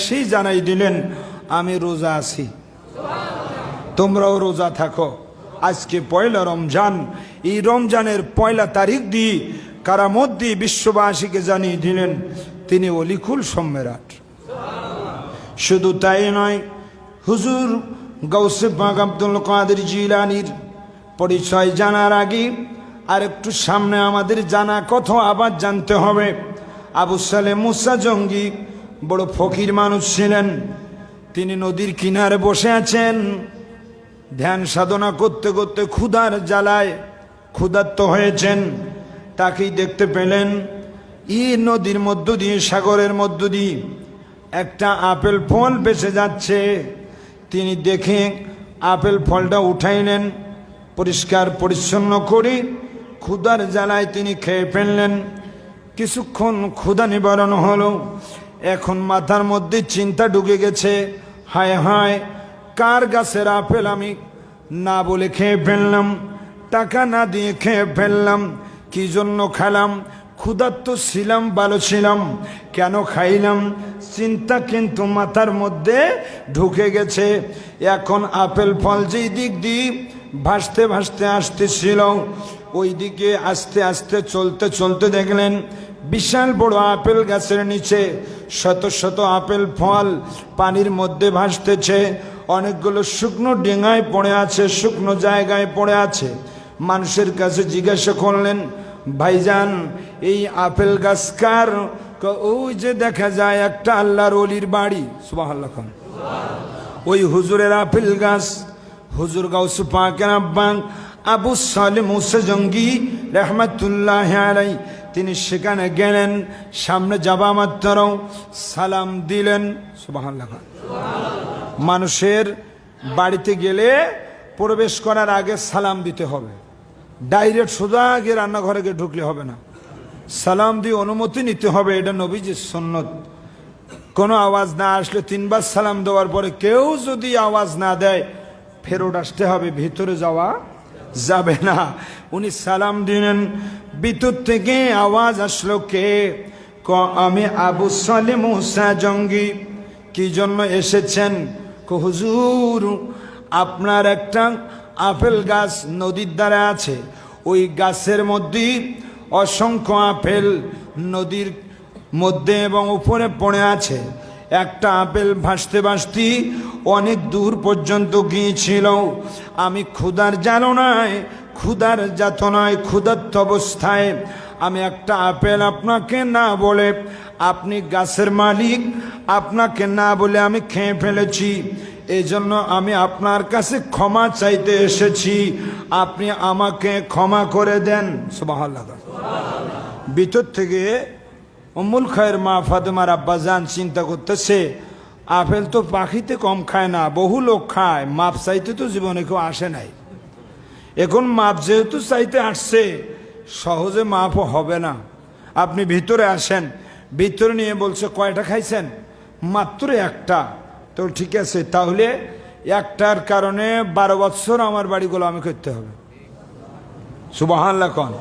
এসেই জানাই দিলেন, আমি রোজা আছি। তোমরাও রোজা থাকো। আজকে পয়লা রমজান। এই রমজানের পয়লা তারিখ দিয়ে কারামত দিয়ে বিশ্ববাসীকে জানিয়ে দিলেন, তিনি অলিকুল সম্মেরাট। শুধু তাই নয়, হুজুর গৌসে আব্দুল কাদের জিলানির পরিচয় জানার আগে আর একটু সামনে আমাদের জানা কথা আবার জানতে হবে। আবু সালে মুসা জঙ্গি বড় ফকির মানুষ ছিলেন। তিনি নদীর কিনারে বসে আছেন। ধ্যান সাধনা করতে করতে ক্ষুধার জ্বালায় ক্ষুধার্ত হয়েছেন। তাকেই দেখতে পেলেন। ই নদীর মধ্য দিয়ে, সাগরের মধ্য দিয়ে একটা আপেল ফল বেঁচে যাচ্ছে। তিনি দেখে আপেল ফলটা উঠাইলেন, পরিষ্কার পরিচ্ছন্ন করে ক্ষুধার জ্বালায় তিনি খেয়ে ফেললেন। কিছুক্ষণ ক্ষুধা নিবারণ হলো। এখন মাথার মধ্যে চিন্তা ঢুকে গেছে। হায় হায়, কার গাছের আপেল আমি না বলে খেয়ে ফেললাম? টাকা না দিয়ে খেয়ে ফেললাম। কি জন্য খেলাম? ক্ষুধার্ত ছিলাম, ভালো ছিলাম। কেন খাইলাম? চিন্তা কিন্তু মাথার মধ্যে ঢুকে গেছে। এখন আপেল ফল যেই দিক দিয়ে ভাসতে ভাসতে আসতেছিল, ওই দিকে আস্তে আস্তে চলতে চলতে দেখলেন বিশাল বড় আপেল গাছের নিচে শত শত আপেল ফল পানির মধ্যে ভাসতেছে। অনেকগুলো শুকনো ডেঙায় পড়ে আছে, শুকনো জায়গায় পড়ে আছে। মানুষের কাছে জিজ্ঞাসা করলেন, ভাইজান, এই আপেল গাছ কার? ওই যে দেখা যায় একটা আল্লাহর অলির বাড়ি। সুবাহ ওই হুজুরের আপেল গাছ, হুজুর গাউসু পাকের আব্বান আবু সালে মুসা জঙ্গি রহমতুল্লাহ তিনি সেখানে গেলেন, সামনে যাবা মাত্র সালাম দিলেন সুবাহ খান মানুষের বাড়িতে গেলে প্রবেশ করার আগে সালাম দিতে হবে। ডাইরেক্ট সোজা গিয়ে রান্নাঘরে গিয়ে ঢুকলে হবে না। সালাম দিয়ে অনুমতি নিতে হবে, এটা নবীজির সন্ন্যত কোনো আওয়াজ না আসলে তিনবার সালাম দেওয়ার পরে কেউ যদি আওয়াজ না দেয়, ফেরত আসতে হবে, ভিতরে যাওয়া যাবে না। উনি সালাম দিলেন ভিতর থেকে আওয়াজ আসলো কে? ক, আমি আবু সালে মুসা জঙ্গি। কি জন্য এসেছেন? হুজুর, আপনার একটা আপেল গাছ নদীর দ্বারা আছে। ওই গাছের মধ্যে অসংখ্য আপেল নদীর মধ্যে এবং উপরে পড়ে আছে। একটা আপেল ভাসতে ভাসতে অনেক দূর পর্যন্ত গিয়েছিল। আমি ক্ষুধার জাননায় ক্ষুধার যাতনায়, ক্ষুধার্ত অবস্থায়। আমি একটা আপেল আপনাকে না বলে আপনি গাছের মালিক, আপনাকে না বলে আমি খেয়ে ফেলেছি। এই জন্য আমি আপনার কাছে ক্ষমা চাইতে এসেছি। আপনি আমাকে ক্ষমা করে দেন। ভিতর থেকে অমুল খায়ের মা ফাতেমার আব্বাজান চিন্তা করতেছে, আপেল তো পাখিতে কম খায় না, বহু লোক খায়, মাপ চাইতে তো জীবনে কেউ আসে নাই। এখন মাপ যেহেতু চাইতে আসছে, সহজে মাপ হবে না। আপনি ভিতরে আসেন, ভিতরে নিয়ে বলছে, কয়টা খাইছেন? মাত্র একটা। তো ঠিক আছে, তাহলে একটার কারণে বারো বছর আমার বাড়িগুলো আমি করতে হবে। সুবাহান্লা কন।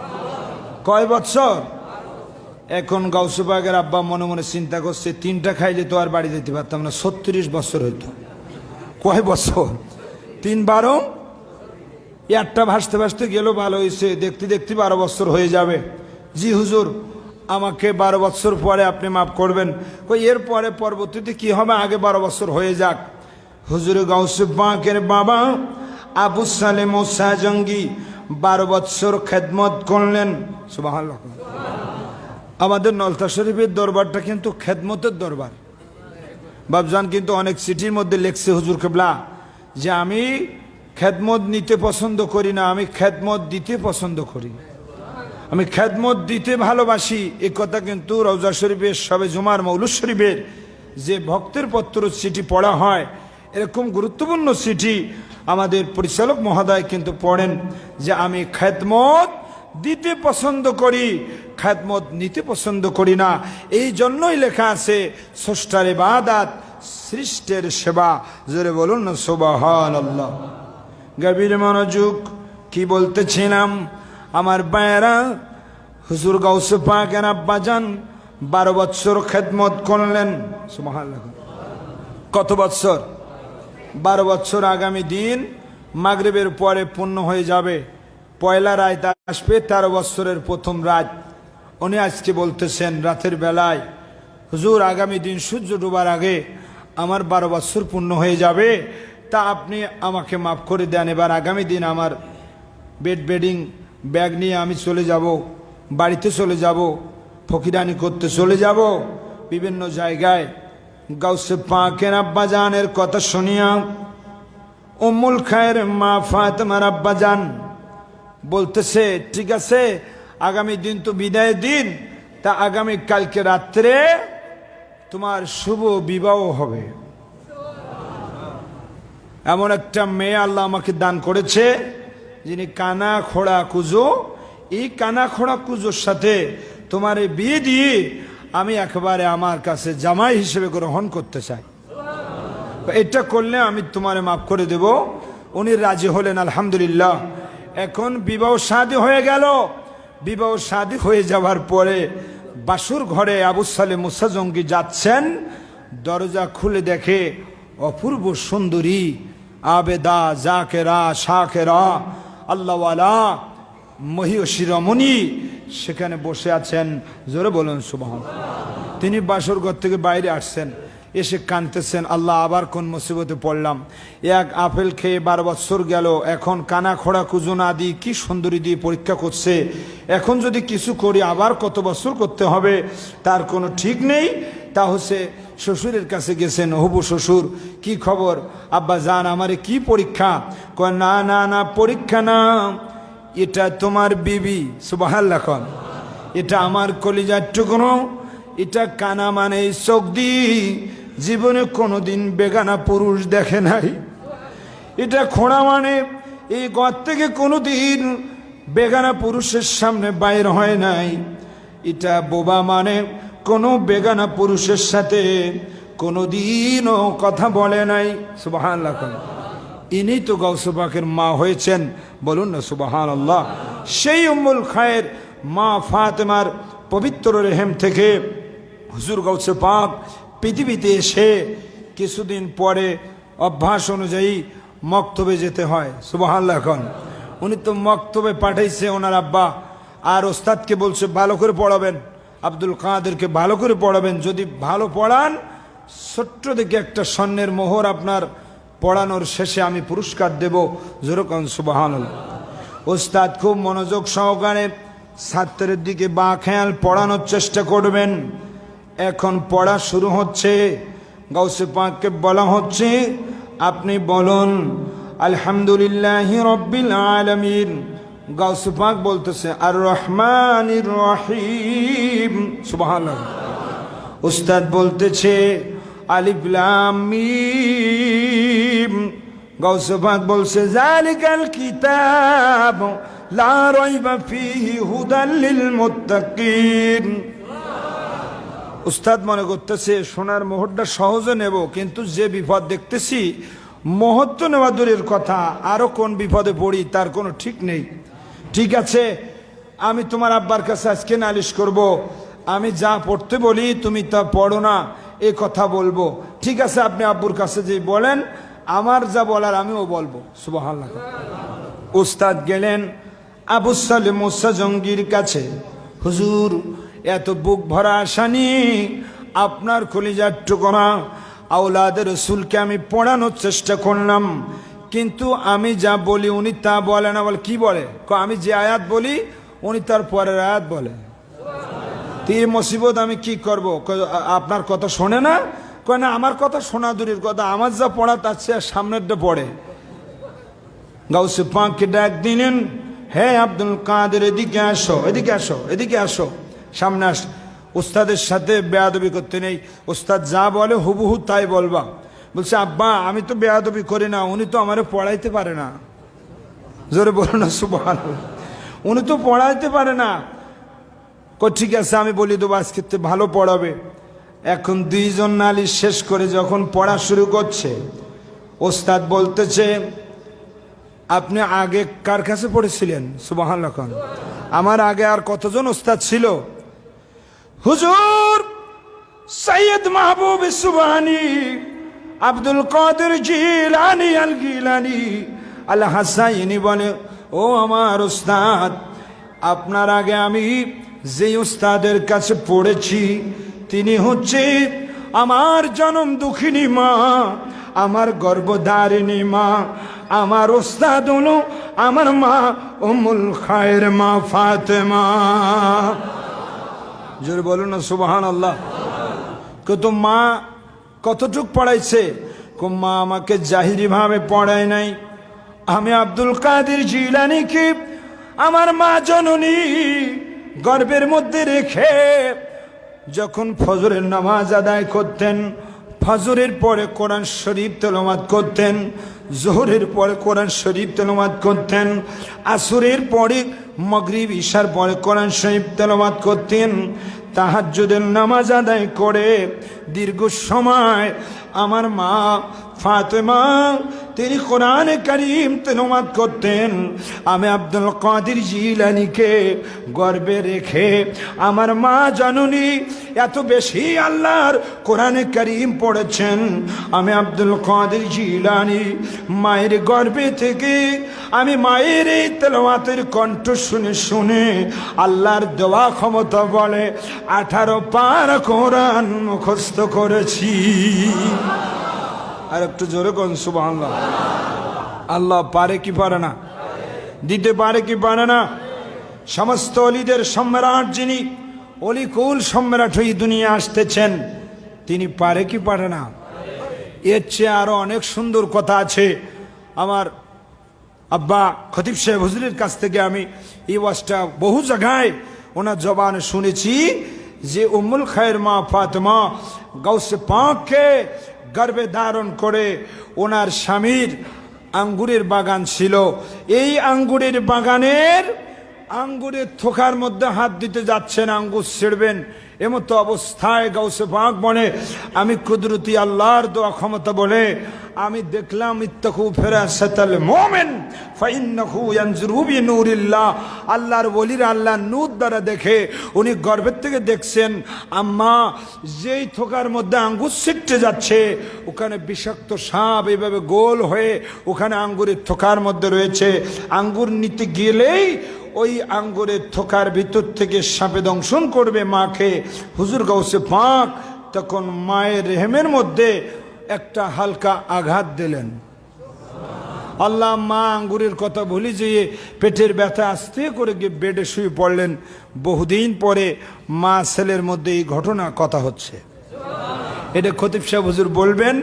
কয় বছর? এখন গাউসুবাগের আব্বা মনে মনে চিন্তা করছে, তিনটা খাইলে তো আর বাড়ি যেতে পারতাম না, ছত্রিশ বছর হইতো। কয় বছর? তিন বারো? একটা ভাসতে ভাসতে গেল ভালো হয়েছে। দেখতে দেখতে বারো বছর হয়ে যাবে। জি, হুজুর, আমাকে বারো বছর পরে আপনি মাফ করবেন। কই, এর পরে পরবর্তীতে কি হবে? আগে বারো বছর হয়ে যাক। হুজুরে গাউসুফ বাঁকের বাবা আবু সালেম ও শাহজঙ্গি বারো বছর খেদমত করলেন। সুবাহ আমাদের নলতা শরীফের দরবারটা কিন্তু খেদমতের দরবার। বাবজান কিন্তু অনেক সিটির মধ্যে লেখছে হুজুর কেবলা যে আমি খেদমত নিতে পছন্দ করি না, আমি খেদমত দিতে পছন্দ করি। আমি খেদমত দিতে ভালোবাসি, এ কথা কিন্তু রওজা শরীফের, সবে জুমার মৌলুদ শরীফের যে ভক্তের পত্র চিঠি পড়া হয়, এরকম গুরুত্বপূর্ণ চিঠি আমাদের পরিচালক মহোদয় কিন্তু পড়েন যে আমি খেদমত দিতে পছন্দ করি খ্যাতমত নিতে পছন্দ করি না। এই জন্যই লেখা আছে, স্রষ্টার বাদাত সৃষ্টের সেবা। জোরে বলুন না সোবাহান আল্লাহ গভীর মনোযোগ, কি বলতেছিলাম? আমার বায়েরা হুজুর গাউসে পাকের আব্বাজান বারো বৎসর খেদমত করলেন। কত বৎসর? বারো বৎসর আগামী দিন মাগরিবের পরে পূর্ণ হয়ে যাবে। পয়লা রায় রাত আসবে, তেরো বৎসরের প্রথম রাত। উনি আজকে বলতেছেন, রাতের বেলায়, হুজুর আগামী দিন সূর্য ডোবার আগে আমার বারো বৎসর পূর্ণ হয়ে যাবে। তা আপনি আমাকে মাফ করে দেন। এবার আগামী দিন আমার বেড বেডিং ব্যাগ নিয়ে আমি চলে যাব, বাড়িতে চলে যাব, ফকিরানি করতে চলে যাব, বিভিন্ন জায়গায় গাউসে পাকের আব্বাজানের কথা শুনিয়া উম্মুল খায়ের মা ফাতেমার আব্বাজান বলতেছে, ঠিক আছে, আগামী দিন তো বিদায়ের দিন, তা আগামী কালকে রাত্রে তোমার শুভ বিবাহ হবে। এমন একটা মেয়ে আল্লাহ আমাকে দান করেছে, যিনি কানা খোড়া কুজো। এই কানা খোড়া কুজোর সাথে তোমার এই বিয়ে দিয়ে আমি একেবারে আমার কাছে জামাই হিসেবে গ্রহণ করতে চাই। এটা করলে আমি তোমারে মাফ করে দেব। উনি রাজি হলেন, আলহামদুলিল্লাহ। এখন বিবাহ শাদী হয়ে গেল। বিবাহ শাদী হয়ে যাওয়ার পরে বাসুর ঘরে আবু সালে মুসা জঙ্গি যাচ্ছেন। দরজা খুলে দেখে অপূর্ব সুন্দরী, আবেদা, জাকেরা, শাকেরা, আল্লাহওয়ালা মহিষী রমণী সেখানে বসে আছেন। জোরে বলুন সুবাহ তিনি বাসর ঘর থেকে বাইরে আসছেন, এসে কানতেছেন আল্লাহ আবার কোন মুসিবতে পড়লাম। এক আপেল খেয়ে বারো বৎসর গেল, এখন কানা খোড়া কুজুন আদি কি সুন্দরী দিয়ে পরীক্ষা করছে। এখন যদি কিছু করি, আবার কত বছর করতে হবে, তার কোনো ঠিক নেই। তা হচ্ছে শ্বশুরের কাছে গেছেন, হবু শ্বশুর, কি খবর? আব্বা জান, আমারে কি পরীক্ষা? কয়, না না না, পরীক্ষা না। এটা তোমার বিবি। সুবাহাল্লাহ খন এটা আমার কলিজার টুকরো। এটা কানা মানে চোখ দি জীবনে কোনোদিন বেগানা পুরুষ দেখে নাই। এটা খোঁড়া মানে এই গর থেকে কোনোদিন বেগানা পুরুষের সামনে বাইর হয় নাই। এটা বোবা মানে কোনো বেগানা পুরুষের সাথে কোনোদিনও কথা বলে নাই। সুবাহান ইনি তো গৌসবাকের মা হয়েছেন। বলুন না সুবাহান আল্লাহ সেই উম্মুল খায়ের মা ফাতেমার পবিত্র রেহেম থেকে হুজুর গৌসে পাক পৃথিবীতে এসে কিছুদিন পরে অভ্যাস অনুযায়ী মক্তবে যেতে হয়। সুবাহাল্লাহ এখন উনি তো মক্তবে পাঠাইছে ওনার আব্বা। আর ওস্তাদকে বলছে, ভালো করে পড়াবেন। আব্দুল কাদেরকে ভালো করে পড়াবেন। যদি ভালো পড়ান, ছোট্ট দেখে একটা স্বর্ণের মোহর আপনার পড়ানোর শেষে আমি পুরস্কার দেব। যেরকম সুবাহান ওস্তাদ, খুব মনোযোগ সহকারে ছাত্রের দিকে বা খেয়াল পড়ানোর চেষ্টা করবেন। এখন পড়া শুরু হচ্ছে, গাউসে পাককে বলা হচ্ছে, আপনি বলুন, আলহামদুলিল্লাহ রব্বিল আলমিন। গাউসে পাক বলতেছে আর রহমান রহিম। সুবাহান উস্তাদ বলতেছে আলিফলাম মিম। গাউসে বলছে জালিকাল কিতাব, লা রাইবা ফিহি হুদাল লিল উস্তাদ মনে করতেছে, সোনার মোহরটা সহজে নেব, কিন্তু যে বিপদ দেখতেছি মোহর তো নেওয়া দূরের কথা, আরও কোন বিপদে পড়ি, তার কোনো ঠিক নেই। ঠিক আছে, আমি তোমার আব্বার কাছে আজকে নালিশ করব। আমি যা পড়তে বলি তুমি তা পড়ো না, এ কথা বলব। ঠিক আছে, আপনি আব্বুর কাছে যে বলেন, আমার যা বলার আমিও বলব। সুবাহ উস্তাদ গেলেন আবু সালে মুসা জঙ্গির কাছে, হুজুর, এত বুক ভরা আসানি আপনার কলিজার টুকরা আউলাদের রসুলকে আমি পড়ানোর চেষ্টা করলাম। কিন্তু আমি যা বলি, উনি তা বলে না, বলে কি বলে? আমি যে আয়াত বলি, উনি তার পরের আয়াত বলে। তো এই মুসিবত আমি কি করব? আপনার কথা শোনে না? কয় না, আমার কথা শোনা দূরের কথা। আমার যা পড়া, তার চেয়ে সামনেরটা পড়ে। গাউসে পাঁককে ডাক দিলেন, হে আব্দুল কাদের, এদিকে আসো এদিকে আসো এদিকে আসো, সামনে আস। ওস্তাদের সাথে বেয়াদবি করতে নেই। ওস্তাদ যা বলে, হুবহু তাই বলবা। বলছে, আব্বা, আমি তো বেয়াদবি করি না, উনি তো আমারে পড়াইতে পারে না। জোরে বলো না সুবহান উনি তো পড়াইতে পারে না। কো ঠিক আছে, আমি বলি দেবো, আজকে ভালো পড়াবে। এখন দুইজন নালিশ শেষ করে যখন পড়া শুরু করছে, ওস্তাদ বলতেছে, আপনি আগে কার কাছে পড়েছিলেন? সুবাহান লখন আমার আগে আর কতজন ওস্তাদ ছিল? হুজুর, সৈয়দ মাহবুব সুবাহানি আব্দুল কাদের জিলানি আল গিলানি আল হাসাইনি বলে, ও আমার উস্তাদ, আপনার আগে আমি যে উস্তাদের কাছে পড়েছি, তিনি হচ্ছে আমার জনম দুঃখিনী মা, আমার গর্ভধারিণী মা, আমার ওস্তাদ হলো আমার মা উমুল খায়ের মা ফাতেমা। জোরে বলুন না সুবাহান আল্লাহ কত মা কতটুক পড়াইছে? কো মা আমাকে জাহিরি ভাবে পড়ায় নাই। আমি আব্দুল কাদের জিলানিকে আমার মা জননী গর্বের মধ্যে রেখে যখন ফজরের নামাজ আদায় করতেন, ফজরের পরে কোরআন শরীফ তেলাওয়াত করতেন, জোহরের পরে কোরআন শরীফ তেলমাত করতেন, আসরের পরে মগরিব, ঈশার পরে কোরআন শরীফ তেলাওয়াত করতেন তাহাজ্জুদের নামাজ আদায় করে দীর্ঘ সময় আমার মা ফাতেমা তিনি কোরআনে করিম তেলাওয়াত করতেন। আমি আব্দুল কাদের জিলানিকে গর্বে রেখে আমার মা জননী, এত বেশি আল্লাহর কোরআনে করিম পড়েছেন। আমি আব্দুল কাদের জিলানি, মায়ের গর্বে থেকে আমি মায়ের এই তেলাওয়াতের কণ্ঠ শুনে শুনে আল্লাহর দেওয়া ক্ষমতা বলে আঠারো পার কোরআন মুখস্থ করেছি। আর একটু জোরে কোন সুবাহ আল্লাহ পারে কি পারে না? দিতে পারে কি পারে না? সমস্ত অলিদের সম্রাট যিনি অলিকুল সম্রাট হয়ে দুনিয়া আসতেছেন, তিনি পারে কি পারে না? এর চেয়ে আরও অনেক সুন্দর কথা আছে। আমার আব্বা খতিব সাহেব হুজুরের কাছ থেকে আমি এই ওয়াজটা বহু জায়গায় ওনার জবান শুনেছি যে উম্মুল খায়ের মা ফাতেমা গৌসে পাককে গর্বে ধারণ করে ওনার স্বামীর আঙ্গুরের বাগান ছিল। এই আঙ্গুরের বাগানের আঙ্গুরের থোকার মধ্যে হাত দিতে যাচ্ছেন, আঙ্গুর ছিড়বেন। এমতো অবস্থায় গাউসে পাক বনে আমি কুদরতি আল্লাহর দোয়া ক্ষমতা বলে, আমি দেখলাম ইত্তাকু ফেরাসাতাল মুমিন, ফাইন্নাহু ইয়ানজুরু বিনুরিল্লাহ। আল্লাহর ওলির আল্লাহ নূর দ্বারা দেখে, উনি গর্বের থেকে দেখছেন, আম্মা, যেই থোকার মধ্যে আঙ্গুর ছিটতে যাচ্ছে, ওখানে বিষাক্ত সাপ এইভাবে গোল হয়ে ওখানে আঙ্গুরের থোকার মধ্যে রয়েছে। আঙ্গুর নিতে গেলেই ওই আঙ্গুরের থোকার ভিতর থেকে সাপে দংশন করবে মাকে। হুজুর গাউসে পাক, তখন মায়ের রেহেমের মধ্যে একটা হালকা আঘাত দিলেন। আল্লাহ মা আঙ্গুরের কথা ভুলি যেয়ে পেটের ব্যথা আস্তে করে গিয়ে বেডে শুয়ে পড়লেন। বহুদিন পরে মা ছেলের মধ্যে এই ঘটনা কথা হচ্ছে। এটা খতিব সাহেব হুজুর বলবেন,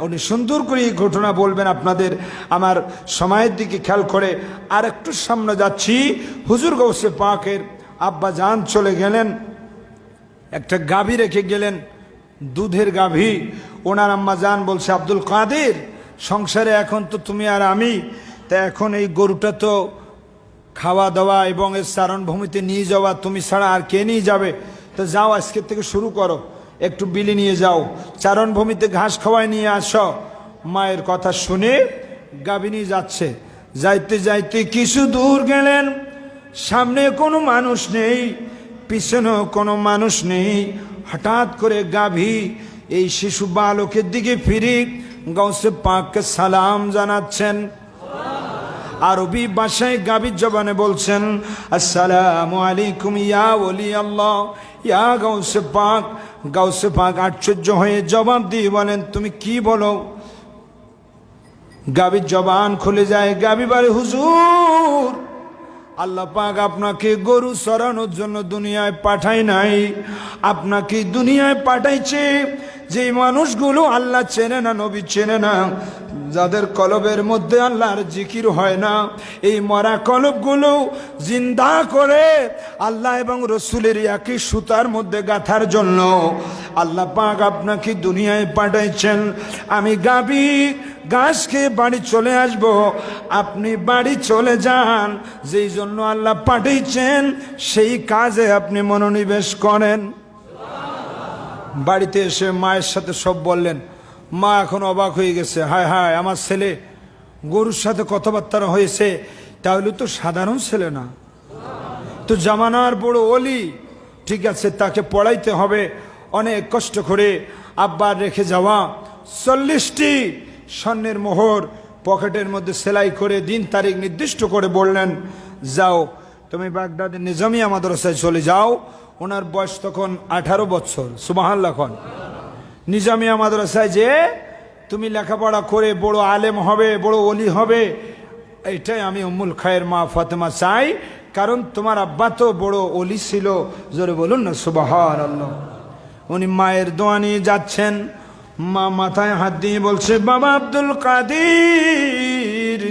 উনি সুন্দর করে এই ঘটনা বলবেন আপনাদের। আমার সময়ের দিকে খেয়াল করে আর একটু সামনে যাচ্ছি। হুজুর গৌসে পাকের আব্বা জান চলে গেলেন। একটা গাভী রেখে গেলেন, দুধের গাভী। ওনার আম্মা জান বলছে, আব্দুল কাদের, সংসারে এখন তো তুমি আর আমি, তা এখন এই গরুটা তো খাওয়া দাওয়া এবং এর চারণভূমিতে নিয়ে যাওয়া, তুমি ছাড়া আর কে নিয়ে যাবে? তো যাও আজকের থেকে শুরু করো, একটু বিলি নিয়ে যাও। চারণভূমিতে ঘাস খাওয়ায় নিয়ে আসো। মায়ের কথা শুনে গাভিনী যাচ্ছে। যাইতে যাইতে কিছু দূর গেলেন, সামনে কোনো মানুষ নেই। পিছনেও কোনো মানুষ নেই। হঠাৎ করে গাভী এই শিশু বালকের দিকে ফিরে গৌসে পাককে সালাম জানাচ্ছেন। আরবি ভাষায় গাবির জবানে বলছেন, আসসালামু আলাইকুম ইয়া ওলি আল্লাহ। ইয়া গাউসে পাক। গাউসে পাক আশ্চর্য হয়ে জবাব দিয়ে বলেন, তুমি কি বলো? গাবির জবান খুলে যায় গাবি বারে হুজুর আল্লাহ পাক আপনাকে গরু সরানোর জন্য দুনিয়ায় পাঠাই নাই। আপনাকে দুনিয়ায় পাঠাইছে। যে মানুষগুলো আল্লাহ চেনে না, নবী চেনে না, যাদের কলবের মধ্যে আল্লাহর জিকির হয় না, এই মরা কলবগুলো জিন্দা করে আল্লাহ এবং রসুলের একই সুতার মধ্যে গাথার জন্য আল্লাহ পাক আপনাকে দুনিয়ায় পাঠাইছেন। আমি গাবি গাছ খেয়ে বাড়ি চলে আসব, আপনি বাড়ি চলে যান, যেই জন্য আল্লাহ পাঠিয়েছেন সেই কাজে আপনি মনোনিবেশ করেন। বাড়িতে এসে মায়ের সাথে সব বললেন, মা এখন অবাক হয়ে গেছে। হায় হায়, আমার ছেলে। গরুর সাথে কথাবার্তা হয়েছে। তাহলে তো সাধারণ ছেলে না। তো জামানার বড় অলি, ঠিক আছে, তাকে পড়াইতে হবে। অনেক কষ্ট করে আব্বার রেখে যাওয়া চল্লিশটি স্বর্ণের মোহর পকেটের মধ্যে সেলাই করে দিন তারিখ নির্দিষ্ট করে বললেন, যাও, তুমি বাগদাদের নিজামিয়া মাদ্রাসায় চলে যাও। ওনার বয়স তখন আঠারো বছর সুবাহাল্লাহ খন নিজামিয়া মাদ্রাসায় যে তুমি লেখাপড়া করে বড় আলেম হবে, বড় অলি হবে, এটাই আমি উম্মুল খায়ের মা ফাতেমা চাই, কারণ তোমার আব্বা তো বড় অলি ছিল, জোরে বলুন না সুবাহার আল্লাহ উনি মায়ের দোয়া নিয়ে যাচ্ছেন, মা মাথায় হাত দিয়ে বলছে, বাবা আব্দুল কাদির,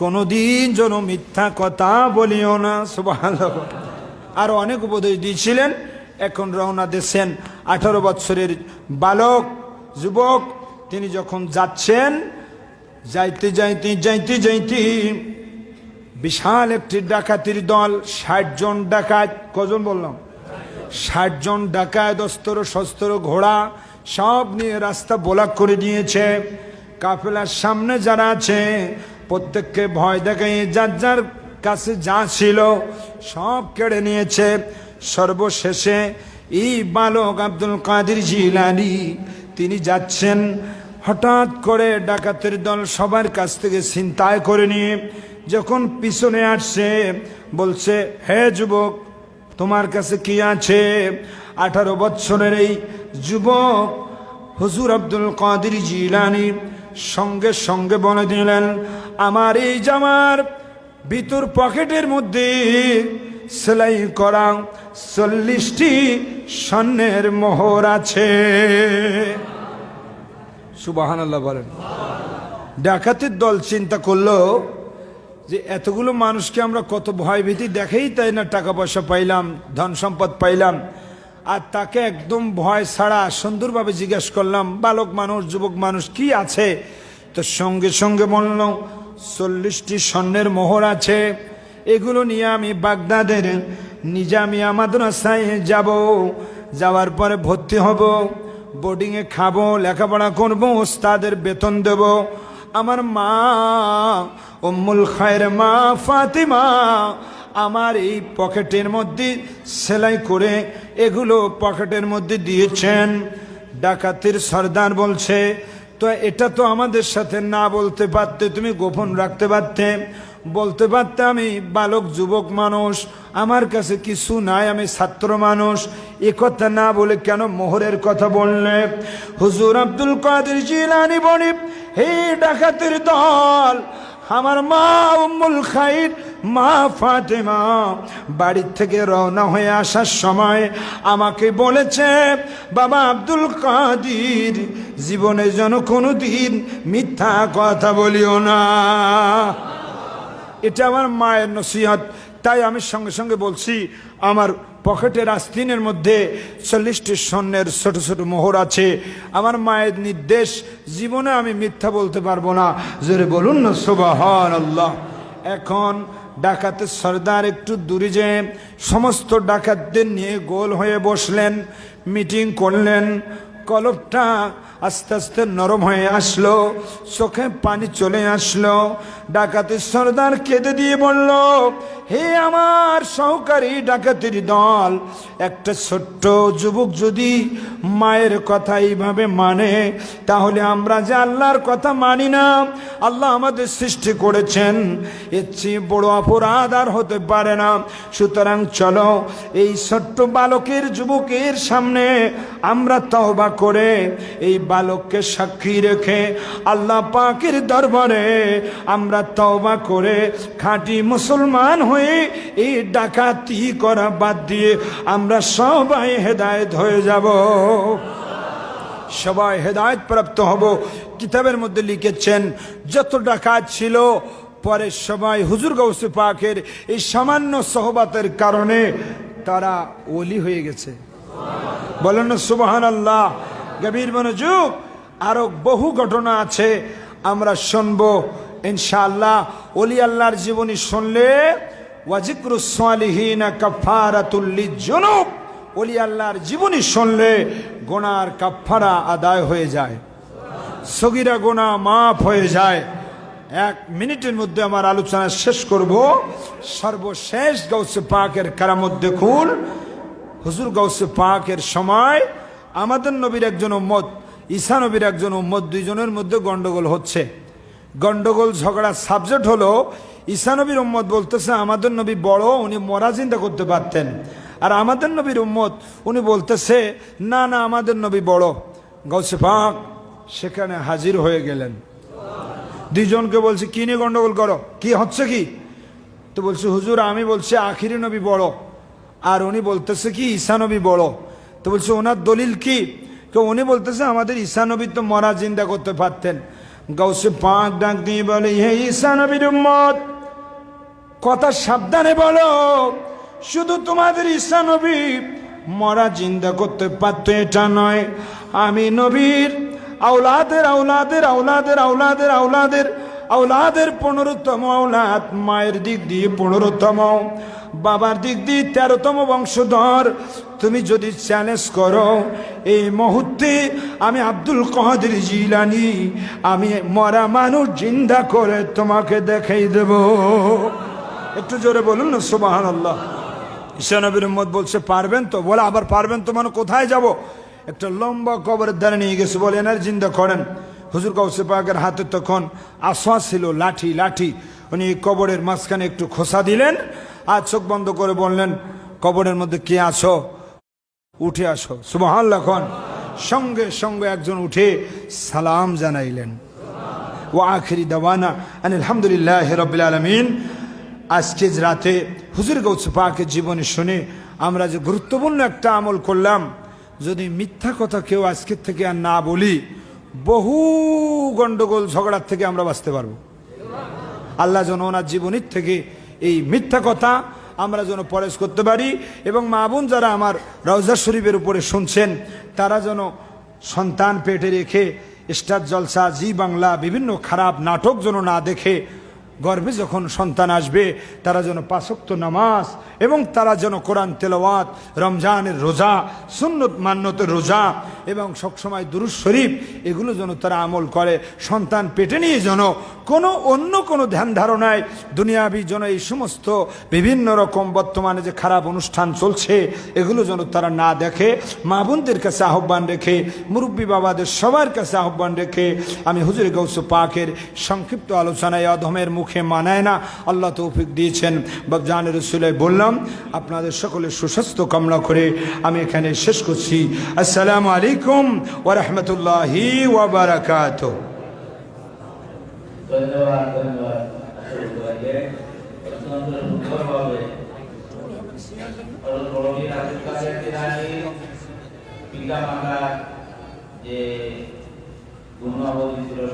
কোনোদিন যেন মিথ্যা কথা বলিও না সুবাহ আরও অনেক উপদেশ দিয়েছিলেন। এখন রওনা দিয়েছেন আঠারো বছরের বালক, যুবক। তিনি যখন যাচ্ছেন, যাইতে যাইতে যাইতে যাইতে বিশাল একটি ডাকাতির দল, ষাট জন ডাকাত, কজন বললাম? ষাট জন ডাকাত, অস্ত্র শস্ত্র, ঘোড়া, সব নিয়ে রাস্তা ব্লক করে দিয়েছে। কাফেলার সামনে যারা আছে, প্রত্যেককে ভয় দেখাই যার যার কাছে যা ছিল সব কেড়ে নিয়েছে। সর্বশেষে এই বালক আব্দুল কাদের জিলানি, তিনি যাচ্ছেন হঠাৎ করে ডাকাতের দল সবার কাছ থেকে ছিনতাই করে নিয়ে যখন পিছনে আসছে, বলছে, হে যুবক, তোমার কাছে কি আছে? আঠারো বছরের এই যুবক হুজুর আব্দুল কাদের জিলানি সঙ্গে সঙ্গে বলে দিলেন, আমার এই জামার ভিতর পকেটের মধ্যে সেলাই করা চল্লিশটি স্বর্ণের মোহর আছে। সুবাহান আল্লাহ বলেন। ডাকাতের দল চিন্তা করল যে এতগুলো মানুষকে আমরা কত ভয় ভীতি দেখেই তাই না টাকা পয়সা পাইলাম ধন সম্পদ পাইলাম, আর তাকে একদম ভয় ছাড়া সুন্দরভাবে জিজ্ঞেস করলাম, বালক মানুষ, যুবক মানুষ, কি আছে? তো সঙ্গে সঙ্গে বলল চল্লিশটি স্বর্ণের মোহর আছে। এগুলো নিয়ে আমি বাগদাদের নিজামিয়া মাদ্রাসায় যাব। যাওয়ার পরে ভর্তি হব। বোর্ডিংয়ে খাব, লেখাপড়া করব, ওস্তাদের বেতন দেব। আমার মা, উম্মুল খায়ের মা ফাতিমা, আমার এই পকেটের মধ্যে সেলাই করে এগুলো পকেটের মধ্যে দিয়েছেন। ডাকাতির সর্দার বলছে তো এটা তো আমাদের সাথে না বলতে পারতে, তুমি গোপন রাখতে পারতে। বলতে পারতে আমি বালক, যুবক মানুষ, আমার কাছে কিছু নাই, আমি ছাত্র মানুষ। এ কথা না বলে কেন মোহরের কথা বললে? হুজুর আব্দুল কাদের জিলানি বনিব হে ডাকাতের দল আমার মা উম্মুল খাইর, মা ফাতেমা। বাড়ির থেকে রওনা হয়ে আসার সময় আমাকে বলেছে, বাবা আব্দুল কাদির, জীবনে যেন কোনো দিন মিথ্যা কথা বলিও না। এটা আমার মায়ের নসিহত, তাই আমি সঙ্গে সঙ্গে বলছি, আমার পকেটের আস্তিনের মধ্যে চল্লিশটি স্বর্ণের ছোট ছোট মোহর আছে। আমার মায়ের নির্দেশ, জীবনে আমি মিথ্যা বলতে পারব না। জোরে বলুন না সোবাহান আল্লাহ এখন ডাকাতের সর্দার একটু দূরে যে সমস্ত ডাকাতদের নিয়ে গোল হয়ে বসলেন, মিটিং করলেন। কলপটা আস্তে আস্তে নরম হয়ে আসলো, চোখে পানি চলে আসলো। ডাকাতের সর্দার কেঁদে দিয়ে বলল, হে আমার সহকারী ডাকাতির দল, একটা ছোট্ট যুবক যদি মায়ের কথা এইভাবে মানে তাহলে আমরা যে আল্লাহর কথা মানি না, আল্লাহ আমাদের সৃষ্টি করেছেন, এর চেয়ে বড় অপরাধ আর হতে পারে না। সুতরাং চলো, এই ছোট্ট বালকের যুবকের সামনে আমরা তহবা করে এই বালককে সাক্ষী রেখে আল্লাহ পাকের দরবারে আমরা তওবা করে, খাঁটি মুসলমান হয়ে এই ডাকাতি করা বাদ দিয়ে আমরা সবাই হেদায়েত হয়ে যাব। সবাই হেদায়েত প্রাপ্ত হব। কিতাবের মধ্যে লিখেছেন, যত ডাকাত ছিল, পরে সবাই হুজুর গৌসে পাকের এই সামান্য সহবাতের কারণে তারা ওলি হয়ে গেছে। বলেন না সুবাহান আল্লাহ গভীর মনোযোগ, আরও বহু ঘটনা আছে, আমরা শুনব। ইনশাআল্লাহ অলি আল্লাহর জীবনী শুনলে ওলি আল্লাহর জীবনী শুনলে গোনার কাফারা আদায় হয়ে যায়, সগিরা গোনা মাফ হয়ে যায়। এক মিনিটের মধ্যে আমার আলোচনা শেষ করব। সর্বশেষ গৌসে পাকের কারামত দেখুন। হুজুর গৌসে পাকের সময় আমাদের নবীর একজন মত ঈসা নবীর একজন উম্মত, দুইজনের মধ্যে গন্ডগোল হচ্ছে। গন্ডগোল, ঝগড়ার সাবজেক্ট হলো, ঈসা নবীর উম্মত বলতেছে, আমাদের নবী বড়, উনি মরা চিন্তা করতে পারতেন। আর আমাদের নবীর উম্মত, উনি বলতেছে, না না, আমাদের নবী বড়। গৌসে পাক, সেখানে হাজির হয়ে গেলেন। দুইজনকে বলছে, কি নিয়ে গন্ডগোল করো? কি হচ্ছে কি? তো বলছে, হুজুর, আমি বলছি, আখিরি নবী বড়। আর উনি বলতেছে, কি, ঈসা নবী বড়? তো বলছে, ওনার দলিল কি? তো উনি বলতেছে, আমাদের ঈসা নবী তো মরা জিন্দা করতে পারতেন। গৌসে পাঁক ডাক দিয়ে বলে, হে ঈসা নবীর উম্মত, কথা সাবধানে বলো। শুধু তোমাদের ঈসা নবী মরা জিন্দা করতে পারত, এটা নয়। আমি নবীর আউলাদের আউলাদের আউলাদের আউলাদের আউলাদের আউলাদের পনেরোতম আউলাদ মায়ের দিক দিয়ে পনেরোতম। বাবার দিক দিয়ে তেরোতম বংশধর। তুমি যদি চ্যালেঞ্জ করো, এই মুহূর্তে আমি আব্দুল কাদের জিলানি, আমি মরা মানুষ জিন্দা করে তোমাকে দেখাই দেবো। একটু জোরে বলুন না সুবাহান আল্লাহ ঈশানবীর মত বলছে, পারবেন তো? বলে, আবার পারবেন তো মানে কোথায় যাব? একটা লম্বা কবরের দ্বারা নিয়ে গেছে, বলে, এনার চিন্তা করেন। হুজুর কাউসে পাকের হাতে তখন আশ্বাস ছিল, লাঠি লাঠি। উনি কবরের মাঝখানে একটু খোসা দিলেন আর চোখ বন্ধ করে বললেন, কবরের মধ্যে কে আছো? উঠে আসো। সুবহান লখন সঙ্গে সঙ্গে একজন উঠে সালাম জানাইলেন। ও আখেরি দাওয়ানা আলহামদুলিল্লাহ রবিল আলমিন। আজকে রাতে হুজুর গৌস পাকের জীবনে শুনে আমরা যে গুরুত্বপূর্ণ একটা আমল করলাম, যদি মিথ্যা কথা কেউ আজকের থেকে আর না বলি, বহু গন্ডগোল ঝগড়ার থেকে আমরা বাঁচতে পারব। আল্লাহ যেন ওনার জীবনীর থেকে এই মিথ্যা কথা আমরা যেন পরেশ করতে পারি এবং মা বোন যারা আমার রওজা শরীফের উপরে শুনছেন, তারা যেন সন্তান পেটে রেখে স্টার জলসা, জি বাংলা, বিভিন্ন খারাপ নাটক যেন না দেখে, গর্বে যখন সন্তান আসবে, তারা যেন পাশক্ত নামাজ এবং তারা যেন কোরআন তেলাওয়াত, রমজানের রোজা, সুন্নত, মান্যতের রোজা এবং সবসময় দুরুজ শরীফ, এগুলো যেন তারা আমল করে। সন্তান পেটে নিয়ে যেন কোনো অন্য কোনো ধ্যান ধারণায় দুনিয়াবি যেন এই সমস্ত বিভিন্ন রকম বর্তমানে যে খারাপ অনুষ্ঠান চলছে, এগুলো যেন তারা না দেখে। মা বোনদের কাছে আহ্বান রেখে, মুরব্বী বাবাদের সবার কাছে আহ্বান রেখে আমি হুজুর গৌস পাকের সংক্ষিপ্ত আলোচনায় অধমের মুখে মানায় না। আল্লাহ তৌফিক দিয়েছেন। জানের রসুলাই বললাম আপনাদের সকলের সুস্বাস্থ্য কামনা করে আমি এখানে শেষ করছি। আসসালামু আলাইকুম ওরহমতুল্লাহি ওয়াবারাকাত ধন্যবাদ যে গুণাবলী ছিল